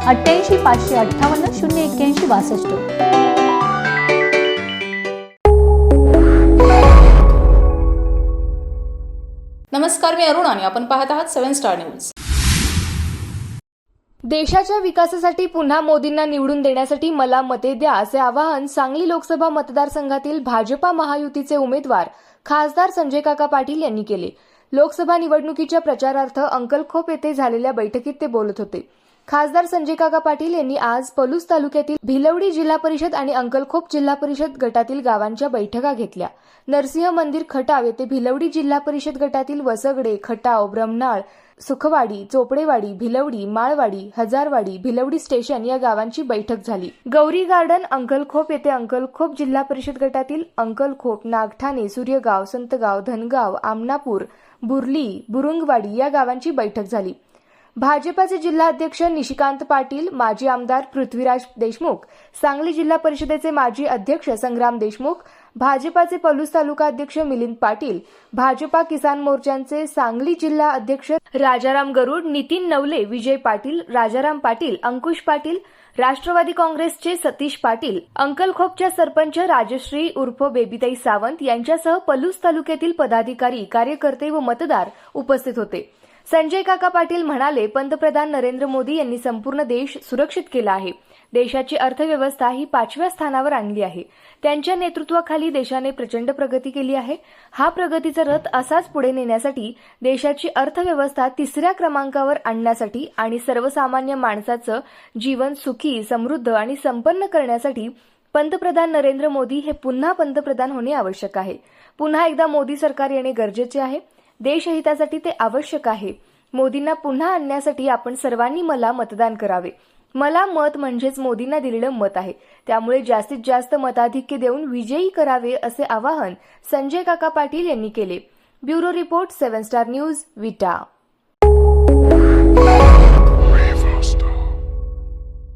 अठ्ठ्याऐंशी पाचशे अठ्ठावन्न शून्य एक्क्याऐंशी बासष्ट. नमस्कार मी अरुण आणि आपण पाहत आहात सेव्हन स्टार न्यूज. देशाच्या विकासासाठी पुन्हा मोदींना निवडून देण्यासाठी मला मते द्या असे आवाहन सांगली लोकसभा मतदारसंघातील भाजपा महायुतीचे उमेदवार खासदार संजय काका पाटील यांनी केले. लोकसभा निवडणुकीच्या प्रचारार्थ अंकलखोप येथे झालेल्या बैठकीत ते बोलत होते. खासदार संजय काका पाटील यांनी आज पलूस तालुक्यातील भिलवडी जिल्हा परिषद आणि अंकलखोप जिल्हा परिषद गटातील गावांच्या बैठका घेतल्या. नरसिंह मंदिर खटाव येथे भिलवडी जिल्हा परिषद गटातील वसगडे खटाव ब्रह्मनाळ सुखवाडी चोपडेवाडी भिलवडी माळवाडी हजारवाडी भिलवडी स्टेशन या गावांची बैठक झाली. गौरी गार्डन अंकलखोप येथे अंकलखोप जिल्हा परिषद गटातील अंकलखोप नागठाणे सूर्यगाव संतगाव धनगाव आमनापूर बुर्ली बुरुंगवाडी या गावांची बैठक झाली. भाजपाचे जिल्हा अध्यक्ष निशिकांत पाटील माजी आमदार पृथ्वीराज देशमुख सांगली जिल्हा परिषदेचे माजी अध्यक्ष संग्राम देशमुख भाजपाचे पलूस तालुका अध्यक्ष मिलिंद पाटील भाजपा किसान मोर्चाचे सांगली जिल्हा अध्यक्ष राजाराम गरुड नितीन नवले विजय पाटील राजाराम पाटील अंकुश पाटील राष्ट्रवादी काँग्रेसचे सतीश पाटील अंकलखोपच्या सरपंच राजश्री उर्फ बेबीताई सावंत यांच्यासह पलूस तालुक्यातील पदाधिकारी कार्यकर्ते व मतदार उपस्थित होते. संजय काका पाटील म्हणाले पंतप्रधान नरेंद्र मोदी यांनी संपूर्ण देश सुरक्षित केला आहे. देशाची अर्थव्यवस्था ही पाचव्या स्थानावर आणली आहे. त्यांच्या नेतृत्वाखाली देशाने प्रचंड प्रगती केली आहे. हा प्रगतीचा रथ असाच पुढे नेण्यासाठी देशाची अर्थव्यवस्था तिसऱ्या क्रमांकावर आणण्यासाठी आणि सर्वसामान्य माणसाचं जीवन सुखी समृद्ध आणि संपन्न करण्यासाठी पंतप्रधान नरेंद्र मोदी हे पुन्हा पंतप्रधान होणे आवश्यक आहे. पुन्हा एकदा मोदी सरकार येणे गरजेचे आहे. देशहितासाठी ते आवश्यक आहे. मोदींना पुन्हा आणण्यासाठी आपण सर्वांनी मला मतदान करावे. मला मत म्हणजेच मोदींना दिलेलं मत आहे. त्यामुळे जास्तीत जास्त मताधिक्य देऊन विजयी करावे असे आवाहन संजय काका पाटील यांनी केले. Bureau report seven star news Vita.